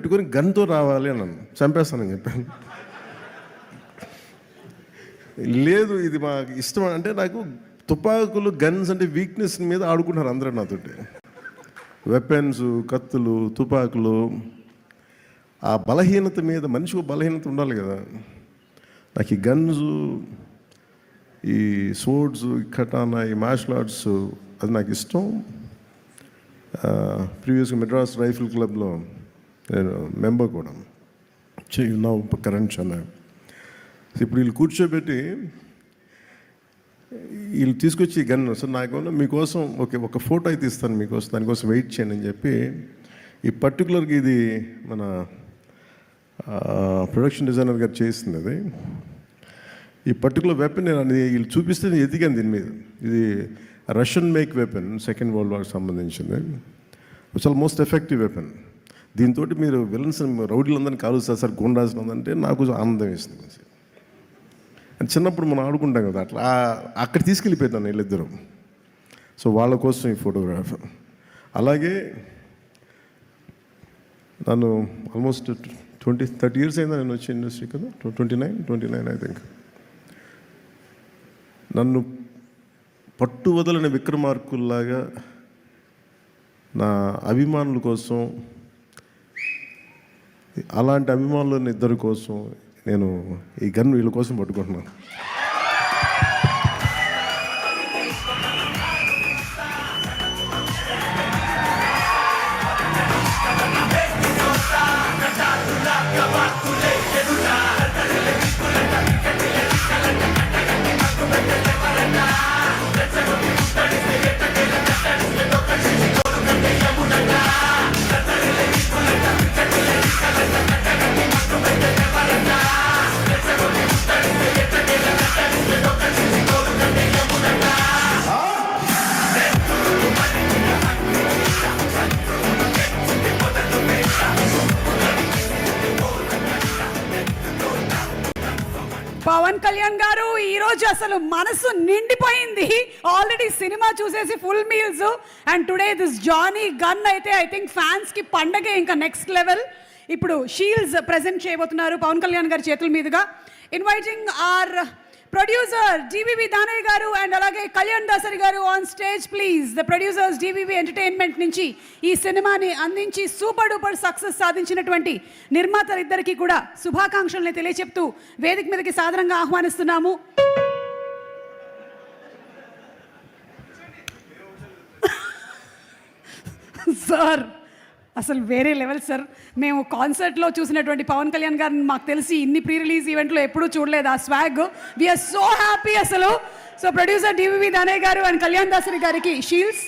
పెట్టుకొని గన్తో రావాలి అన్నాను. చంపేస్తానని చెప్పాను. లేదు ఇది మాకు ఇష్టం అంటే నాకు తుపాకులు గన్స్ అంటే వీక్నెస్ మీద ఆడుకుంటారు అందరూ నాతోటి. వెపన్స్ కత్తులు తుపాకులు. ఆ బలహీనత మీద మనిషికి బలహీనత ఉండాలి కదా. నాకు ఈ గన్స్ ఈ సోడ్స్ ఈ కటానా ఈ మార్షల్ ఆర్ట్స్ అది నాకు ఇష్టం. ప్రీవియస్గా మెడ్రాస్ రైఫిల్ క్లబ్లో నేను మెంబర్ కూడా. నా కరెంట్ చెన్నై ఇప్పుడు వీళ్ళు కూర్చోబెట్టి వీళ్ళు తీసుకొచ్చి గన్ సార్ నాకు మీకోసం ఓకే ఒక ఫోటో అయితే ఇస్తాను మీకోసం దానికోసం వెయిట్ చేయండి అని చెప్పి ఈ పర్టికులర్గా ఇది మన ప్రొడక్షన్ డిజైనర్ గారు చేసింది అది. ఈ పర్టికులర్ వెపన్ నేను అనేది వీళ్ళు చూపిస్తే నేను ఎదిగాను దీని మీద. ఇది Russian make weapon second world వార్కి సంబంధించింది. చాలా మోస్ట్ ఎఫెక్టివ్ వెపన్. దీంతో మీరు విలన్స్ రౌడీలందరినీ కాలుస్తారు సార్ గుండాస్ అంటే నాకు ఆనందం వేసింది అని చిన్నప్పుడు మనం ఆడుకుంటాం కదా అట్లా అక్కడ తీసుకెళ్ళిపోతాను వీళ్ళిద్దరు. సో వాళ్ళ కోసం ఈ ఫోటోగ్రాఫ్ అలాగే నన్ను ఆల్మోస్ట్ ట్వంటీ థర్టీ ఇయర్స్ అయిందా నేను వచ్చి ఇండస్ట్రీ కదా? Twenty nine twenty nine I think నన్ను పట్టు వదలని విక్రమార్కుల్లాగా నా అభిమానుల కోసం అలాంటి అభిమానులు ఇద్దరి కోసం నేను ఈ గన్ వీళ్ళ కోసం పట్టుకుంటున్నాను. పవన్ కళ్యాణ్ గారు ఈరోజు అసలు మనసు నిండిపోయింది. ఆల్రెడీ సినిమా చూసేసి full meals and today this Johnny gun అయితే ఐ థింక్ ఫ్యాన్స్కి పండగే ఇంకా నెక్స్ట్ లెవెల్ ఇప్పుడు షీల్డ్స్ ప్రెజెంట్ చేయబోతున్నారు పవన్ కళ్యాణ్ గారి చేతుల మీదుగా. Inviting are producer DVV Danaiah garu and అలాగే Kalyan Dasari garu on stage please the producers DVV entertainment నుంచి ఈ సినిమాని అందించి సూపర్ డూపర్ సక్సెస్ సాధించినటువంటి నిర్మాతలిద్దరికీ కూడా శుభాకాంక్షల్ని తెలియచెప్తూ వేదిక మీదకి సాధారణంగా ఆహ్వానిస్తున్నాము. సార్ అసలు వేరే లెవెల్ సార్. మేము కాన్సర్ట్లో చూసినటువంటి పవన్ కళ్యాణ్ గారిని మాకు తెలిసి ఇన్ని ప్రీ రిలీజ్ ఈవెంట్లో ఎప్పుడూ చూడలేదు. ఆ స్వాగ్ వీఆర్ సో హ్యాపీ అసలు. So producer DVV Danaiah garu and Kalyan Dasari గారికి షీల్డ్స్